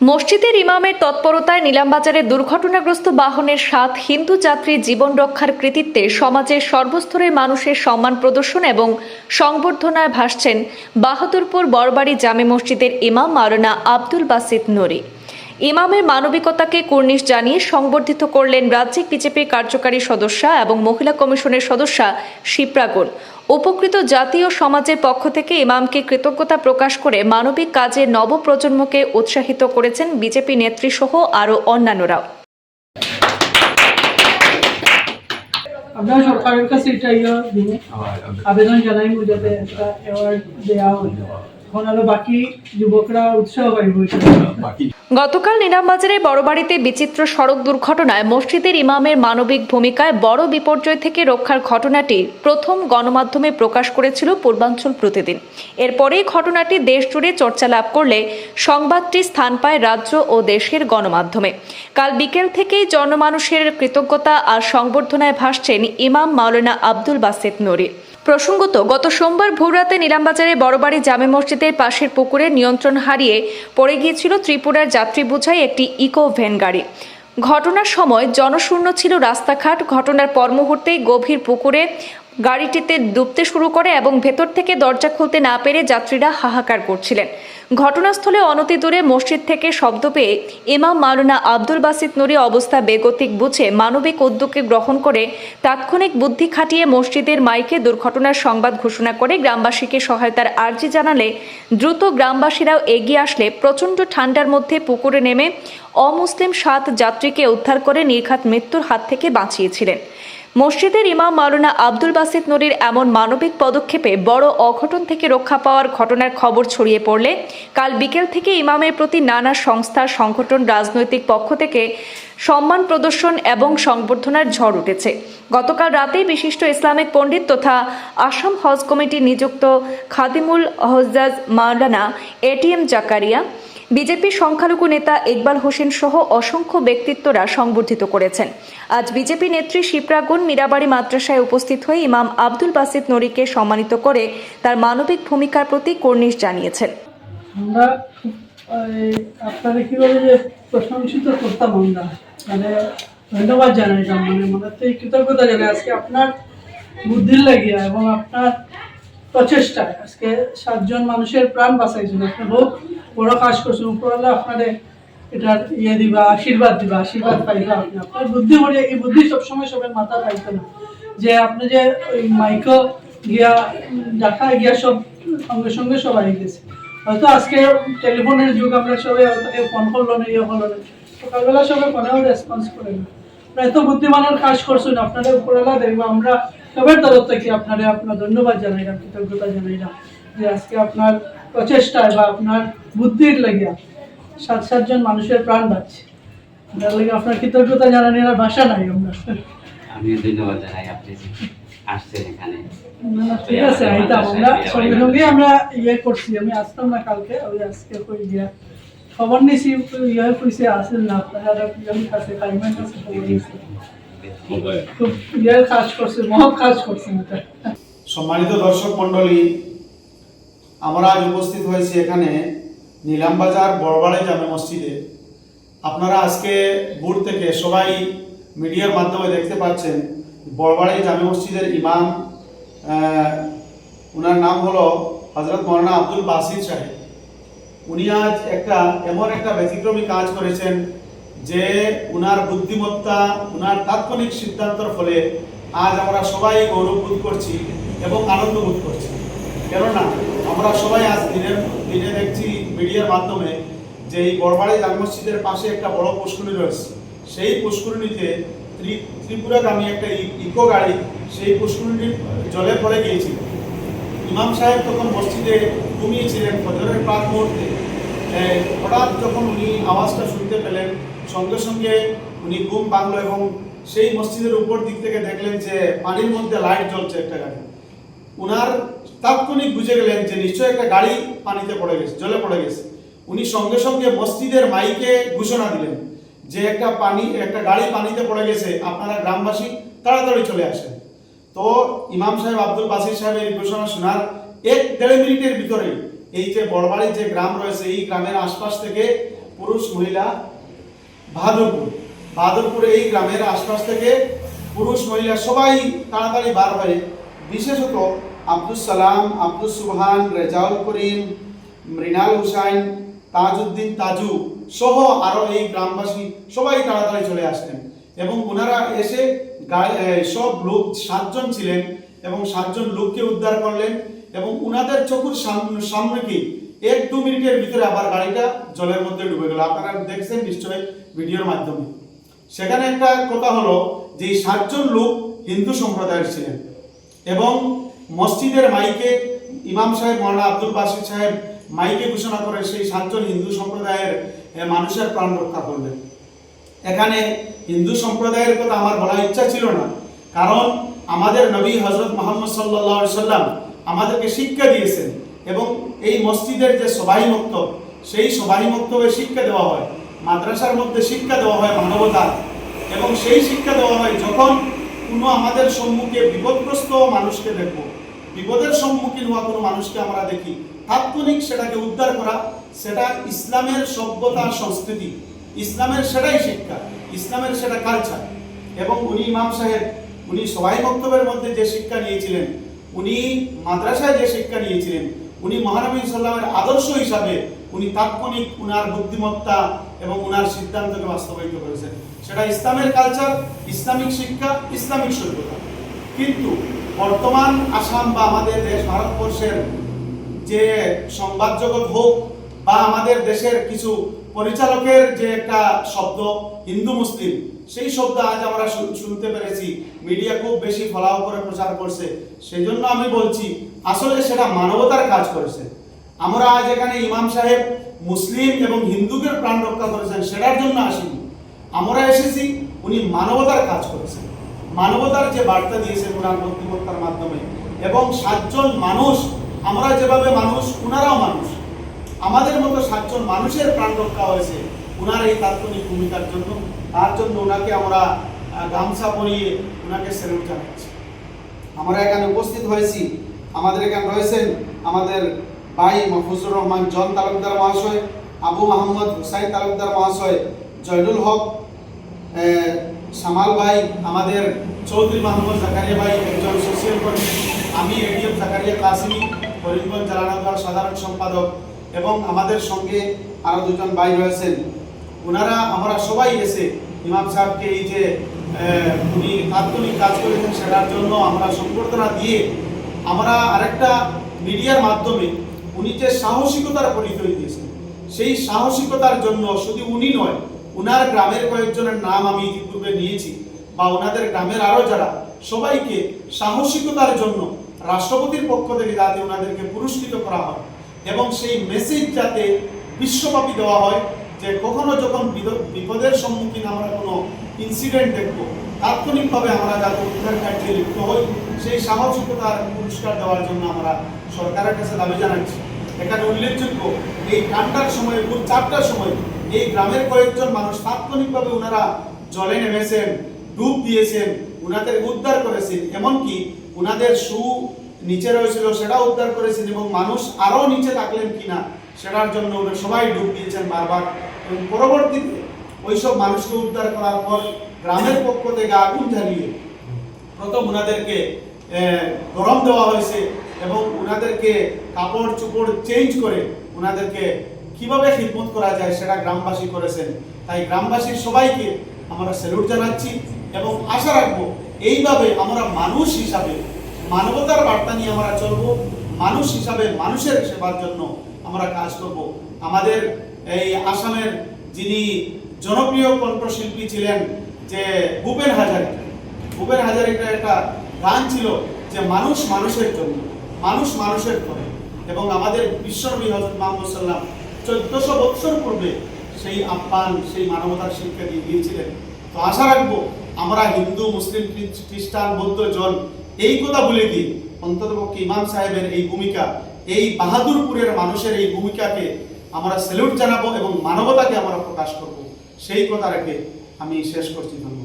মসজিদের ইমামের তৎপরতায় নিলামবাজারে দুর্ঘটনাগ্রস্ত বাহনের সাত হিন্দু যাত্রী জীবন রক্ষার কৃতিত্বে সমাজের সর্বস্তরের মানুষের সম্মান প্রদর্শন এবং সংবর্ধনায় ভাসছেন বাহাদুরপুর বরবাড়ি জামে মসজিদের ইমাম মাওলানা আব্দুল বাসিদ নুরি। ইমামের মানবিকতাকে কুর্নিশ জানিয়ে সংবর্ধিত করলেন রাজ্যিক বিজেপির কার্যকারী সদস্যা এবং মহিলা কমিশনের সদস্যা শিপ্রাগুল উপকৃত জাতীয় সমাজের পক্ষ থেকে ইমামকে কৃতজ্ঞতা প্রকাশ করে মানবিক কাজে নবপ্রজন্মকে উৎসাহিত করেছেন বিজেপি নেত্রীসহ আরও অন্যান্যরাও। আমরা সরকারের কাছে এটা ইয়ে আবেদন জানাই যাতে একটা অ্যাওয়ার্ড দেওয়া হয়। বাকি যুবকরা উৎসাহ পাইব এটা গতকাল নিলামবাজারে বড়বাড়িতে বিচিত্র সড়ক দুর্ঘটনায় মসজিদের ইমামের মানবিক ভূমিকায় বড় বিপর্যয় থেকে রক্ষার ঘটনাটি প্রথম গণমাধ্যমে প্রকাশ করেছিল পূর্বাঞ্চল প্রতিদিন। এরপরেই ঘটনাটি দেশ জুড়ে চর্চা লাভ করলে সংবাদটি স্থান পায় রাজ্য ও দেশের গণমাধ্যমে। কাল বিকেল থেকেই জনমানুষের কৃতজ্ঞতা আর সংবর্ধনায় ভাসছেন ইমাম মাওলানা আব্দুল বাসেদ নুরি। প্রসঙ্গত, গত সোমবার ভোররাতে নিলামবাজারে বড়বাড়ি জামে মসজিদের পাশের পুকুরে নিয়ন্ত্রণ হারিয়ে পড়ে গিয়েছিল ত্রিপুরার যাত্রী বোঝাই একটি ইকো ভ্যান গাড়ি। ঘটনার সময় জনশূন্য ছিল রাস্তাঘাট। ঘটনার পর মুহূর্তেই গভীর পুকুরে গাড়িটিতে ডুবতে শুরু করে এবং ভেতর থেকে দরজা খুলতে না পেরে যাত্রীরা হাহাকার করছিলেন। ঘটনাস্থলে অনতি দূরে মসজিদ থেকে শব্দ পেয়ে ইমাম মাওলানা আব্দুল বাসিত নুরি অবস্থা বেগতিক বুঝে মানবিক উদ্যোগকে গ্রহণ করে তাৎক্ষণিক বুদ্ধি খাটিয়ে মসজিদের মাইকে দুর্ঘটনার সংবাদ ঘোষণা করে গ্রামবাসীকে সহায়তার আর্জি জানালে দ্রুত গ্রামবাসীরাও এগিয়ে আসলে প্রচণ্ড ঠান্ডার মধ্যে পুকুরে নেমে অমুসলিম সাত যাত্রীকে উদ্ধার করে নির্ঘাত মৃত্যুর হাত থেকে বাঁচিয়েছিলেন। মসজিদের ইমাম মাওলানা আব্দুল বাসিত নুরির এমন মানবিক পদক্ষেপে বড় অঘটন থেকে রক্ষা পাওয়ার ঘটনার খবর ছড়িয়ে পড়লে কাল বিকেল থেকে ইমামের প্রতি নানা সংস্থা, সংগঠন, রাজনৈতিক পক্ষ থেকে সম্মান প্রদর্শন এবং সংবর্ধনার ঝড় উঠেছে। গতকাল রাতেই বিশিষ্ট ইসলামিক পণ্ডিত তথা আসাম হজ কমিটি নিযুক্ত খাদিমুল হজ্জাজ মাওলানা এটিএম জাকারিয়া বিজেপির সংখ্যালঘু নেতা ইকবাল হোসেন সহ অসংখ্য ব্যক্তিত্বরা সংবর্ধিত করেছেন। আজ বিজেপি নেত্রী শিপ্রাগুন মীরাবাড়ি মাদ্রাসায় উপস্থিত হয়ে ইমাম আব্দুল বাসিত নরিকে সম্মানিত করে তার মানবিক ভূমিকার প্রতি কর্নিশ জানিয়েছেন। মানে ধন্যবাদ জানাইতাম মানে মনে কৃতজ্ঞতা জানাই। আজকে আপনার বুদ্ধির লাগিয়া এবং আপনার প্রচেষ্টায় আজকে সাতজন মানুষের প্রাণ বাঁচাইছেন। আপনি বহুত বড় কাজ করছেন উপরওয়ালা আপনাদের এটার ইয়ে দিবা, আশীর্বাদ দিবা, আশীর্বাদ পাইবা আপনি। আপনার বুদ্ধি করে এই বুদ্ধি সবসময় সবার মাথা পাইতো না। যে আপনি যে ওই মাইকো গিয়া দেখা গিয়া সব সঙ্গে সঙ্গে সব আই গেছে। হয়তো আজকে টেলিফোনের যুগ, আমরা সবাই হয়তো ফোন করল না ইয়ে হলো না। সকালবেলা সবাই ফোনেও রেসপন্স করে না। আপনারা এত বুদ্ধিমানের কাজ করছেন, আপনারা উপরওয়ালা দেখব আমরা সবার তরফ থেকে আপনারা আপনার ধন্যবাদ জানাইলাম কৃতজ্ঞতা জানাইলাম যে আজকে আপনার প্রচেষ্টায় বা আপনার বুদ্ধির লাগিয়া সাত সাতজন মানুষের প্রাণ বাঁচছে। যার লাগে আপনার কৃতজ্ঞতা জানানোর আর ভাষা নাই আমরা আমিও ধন্যবাদ জানাই আপনি আসছেন এখানে। ঠিক আছে আইতাম আমরা সঙ্গে সঙ্গে আমরা ইয়ে করছি আমি আসতাম না কালকে ওই আজকে কই গিয়া খবর নিছি ইয়ে কইছে আসেন না আপনারা আমি কাছে টাইমের কাছে খবর নিছি খুব ইয়ে কাজ করছে মহৎ কাজ করছেন এটা সম্মানিত দর্শক মণ্ডলী আমরা আজ উপস্থিত হয়েছি এখানে নিলামবাজার বড়বাড়ি জামে মসজিদে। আপনারা আজকে বুট থেকে সবাই মিডিয়ার মাধ্যমে দেখতে পাচ্ছেন বড়বাড়ি জামে মসজিদের ইমাম ওনার নাম হলো হজরত মৌলানা আব্দুল বাসির সাহেব। উনি আজ একটা এমন একটা ব্যতিক্রমী কাজ করেছেন যে উনার বুদ্ধিমত্তা, উনার তাৎক্ষণিক সিদ্ধান্তর ফলে আজ আমরা সবাই গৌরব বোধ করছি এবং আনন্দ বোধ করছি। কেননা, আমরা সবাই আজ দিনের দিনে দেখছি মিডিয়ার মাধ্যমে যে এই বড়বাড়ি জামে মসজিদের পাশে একটা বড় পুষ্করিণী রয়েছে, সেই পুষ্করিণীতে ত্রি- ত্রিপুরাগামী একটা ইকো গাড়ি সেই পুষ্করিণীর জলে পড়ে গিয়েছিল। ইমাম সাহেব তখন মসজিদে ঘুমিয়েছিলেন, ফজরের প্রাক মুহূর্তে। হঠাৎ যখন উনি আওয়াজটা শুনতে পেলেন, সঙ্গে সঙ্গে উনি ঘুম ভাঙলো এবং সেই মসজিদের উপর দিক থেকে দেখলেন যে পানির মধ্যে লাইট জ্বলছে একটা গাড়ি উনার তাৎক্ষণিক বুঝে গেলেন যে নিশ্চয়ই একটা গাড়ি পানিতে পড়ে গেছে, জলে পড়ে গেছে। উনি সঙ্গে সঙ্গে মসজিদের মাইকে ঘোষণা দিলেন যে একটা পানি, একটা গাড়ি পানিতে পড়ে গেছে, আপনারা গ্রামবাসী তাড়াতাড়ি চলে আসেন। তো ইমাম সাহেব আব্দুল বাসির সাহেবের এই ঘোষণা শোনার এক দেড় মিনিটের ভিতরে এই যে বড়বাড়ির যে গ্রাম রয়েছে, এই গ্রামের আশপাশ থেকে পুরুষ, মহিলা, বাহাদুরপুর। বাহাদুরপুর এই গ্রামের আশপাশ থেকে পুরুষ, মহিলা সবাই তাড়াতাড়ি বার হয়ে, বিশেষত আব্দুল সালাম আব্দুল সুবহান, রেজাউল করিম, মৃণাল হুসাইন, তাজউদ্দিন তাজু সহ আরও এই গ্রামবাসী সবাই তাড়াতাড়ি চলে আসতেন এবং ওনারা এসে সব লোক, সাতজন ছিলেন এবং সাতজন লোককে উদ্ধার করলেন এবং উনাদের চোখের সামনে এক দু মিনিটের ভিতরে আবার গাড়িটা জলের মধ্যে ডুবে গেল। আপনারা দেখছেন নিশ্চয়ই ভিডিওর মাধ্যমে। সেখানে একটা কথা হলো যে সাতজন লোক হিন্দু সম্প্রদায়ের ছিলেন এবং মসজিদের মাইকে ইমাম সাহেব, মৌলানা আব্দুল বাসির সাহেব মাইকে ঘোষণা করে সেই সাতজন হিন্দু সম্প্রদায়ের মানুষের প্রাণ রক্ষা করলেন। এখানে হিন্দু সম্প্রদায়ের কথা আমার বলার ইচ্ছা ছিল না, কারণ আমাদের নবী হজরত মোহাম্মদ সাল্লাহ সাল্লাম আমাদেরকে শিক্ষা দিয়েছেন এবং এই মসজিদের যে সবাই মক্তব সেই সবাই মক্তবে শিক্ষা দেওয়া হয়, মাদ্রাসার মধ্যে শিক্ষা দেওয়া হয় মানবতা এবং সেই শিক্ষা দেওয়া হয় যখন কোনো আমাদের সম্মুখে বিপদগ্রস্ত মানুষকে দেখব। বিপদের সম্মুখীন হওয়া কোনো মানুষকে আমরা দেখি। তাৎক্ষণিক সেটাকে উদ্ধার করা, সেটা ইসলামের সভ্যতা, সংস্কৃতি। ইসলামের সেটাই শিক্ষা, ইসলামের সেটা কালচার এবং উনি ইমাম সাহেব, উনি সবাই বক্তব্যের মধ্যে যে শিক্ষা নিয়েছিলেন, উনি মাদ্রাসায় যে শিক্ষা নিয়েছিলেন, উনি মহানবী সাল্লামের আদর্শ হিসাবে উনি তাৎক্ষণিক উনার বুদ্ধিমত্তা এবং উনার সিদ্ধান্তকে বাস্তবায়িত করেছেন। সেটা ইসলামের কালচার ইসলামিক শিক্ষা, ইসলামিক সভ্যতা। কিন্তু বর্তমান আসাম বা আমাদের দেশ ভারতবর্ষের যে সংবাদ জগৎ হোক বা আমাদের দেশের কিছু পরিচালকের যে একটা শব্দ, হিন্দু, মুসলিম, সেই শব্দ আজ আমরা শুনতে পেরেছি। মিডিয়া খুব বেশি ফলাও করে প্রচার করছে। সেই জন্য আমি বলছি, আসলে সেটা মানবতার কাজ করেছে। আমরা আজ এখানে ইমাম সাহেব মুসলিম এবং হিন্দুদের প্রাণ রক্ষা করেছেন, সেটার জন্য আসিনি। আমরা এসেছি, উনি মানবতার কাজ করেছেন। মানবতার যে বার্তা দিয়েছেন ওনার বুদ্ধিমত্তার মাধ্যমে, এবং সাতজন মানুষ, আমরা যেভাবে মানুষ ওনারাও মানুষ, আমাদের মতো সাতজন মানুষের প্রাণ রক্ষা হয়েছে ওনার এই তাৎক্ষণিক ভূমিকার জন্য। তার জন্য ওনাকে আমরা গামছা পরিয়ে ওনাকে সেলুট জানাচ্ছি। আমরা এখানে উপস্থিত হয়েছি। আমাদের এখানে রয়েছেন আমাদের ভাই মফুজুর রহমান, জন তালুকদার মহাশয়, আবু মোহাম্মদ হুসাইন তালুকদার মহাশয়, জয়নুল হক সামাল ভাই, আমাদের চৌধুরী মাহমুদ জাকারিয়া ভাই একজন সোশিয়াল কর্মী আমি এডিএম জাকারিয়া কাসিমি করিমগঞ্জ জেলানগর সাধারণ সম্পাদক এবং আমাদের সঙ্গে আরও দুজন ভাই রয়েছেন। ওনারা আমরা সবাই এসে ইমাম সাহেবকে এই যে উনি তাৎক্ষণিক কাজ করেছেন সেটার জন্য আমরা সম্বর্ধনা দিয়ে আমরা আরেকটা মিডিয়ার মাধ্যমে উনি যে সাহসিকতার পরিচয় দিয়েছেন, সেই সাহসিকতার জন্য শুধু উনি নয় উনার গ্রামের কয়েকজনের নাম আমি ইতিপূর্বে নিয়েছি, বা ওনাদের গ্রামের আরও যারা, সবাইকে সাহসিকতার জন্য রাষ্ট্রপতির পক্ষ থেকে যাতে ওনাদেরকে পুরস্কৃত করা হয় এবং সেই মেসেজ যাতে বিশ্বব্যাপী দেওয়া হয় যে কখনো যখন বিপদের সম্মুখীন আমরা কোনো ইনসিডেন্ট দেখব, তাৎক্ষণিকভাবে আমরা যাতে উদ্ধার কার্যে লিপ্ত হই, সেই সাহসিকতার পুরস্কার দেওয়ার জন্য আমরা সরকারের কাছে দাবি জানাচ্ছি। এখানে উল্লেখযোগ্য, এই কান্টার সময় চারটার সময় এই গ্রামের কয়েকজন মানুষ তাৎক্ষণিকভাবে ওনারা জলে নেমেছেন, ডুব দিয়েছেন ওনাদের উদ্ধার করেছেন। এমনকি ওনাদের সু নিচে রয়েছিল সেটা উদ্ধার করেছেন এবং মানুষ আরও নিচে থাকলেন কিনা, সেটার জন্য ওরা সবাই ডুব দিয়েছেন বারবার। এবং পরবর্তীতে ওইসব মানুষকে উদ্ধার করার পর গ্রামের পক্ষ থেকে আগুন জ্বালিয়ে প্রথম ওনাদেরকে গরম দেওয়া হয়েছে এবং ওনাদেরকে কাপড় চোপড় চেঞ্জ করে ওনাদেরকে কীভাবে খিদমত করা যায় সেটা গ্রামবাসী করেছেন। তাই গ্রামবাসীর সবাইকে আমরা স্যালুট জানাচ্ছি এবং আশা রাখব এইভাবে আমরা মানুষ হিসাবে মানবতার বার্তা নিয়ে আমরা চলবো, মানুষ হিসাবে মানুষের সেবার জন্য আমরা কাজ করব। আমাদের এই আসামের যিনি জনপ্রিয় কণ্ঠশিল্পী ছিলেন যে ভূপেন হাজারিকা ভূপেন হাজারিকার একটা গান ছিল যে মানুষ মানুষের জন্য, মানুষ মানুষের করে এবং আমাদের বিশ্বনবী হজরত মোহাম্মদ সাল্লাম চোদ্দশো বৎসর পূর্বে সেই আহ্বান সেই মানবতার শিক্ষা দিয়ে দিয়েছিলেন। তো আশা রাখব, আমরা হিন্দু, মুসলিম খ্রিস্টান, বৌদ্ধ, জন, এই কথা বলে দিই অন্ততপক্ষে ইমাম সাহেবের এই ভূমিকা, এই বাহাদুরপুরের মানুষের এই ভূমিকাকে আমরা স্যালুট জানাব এবং মানবতাকে আমরা প্রকাশ করব। সেই কথা রেখে আমি শেষ করছি। ধন্যবাদ।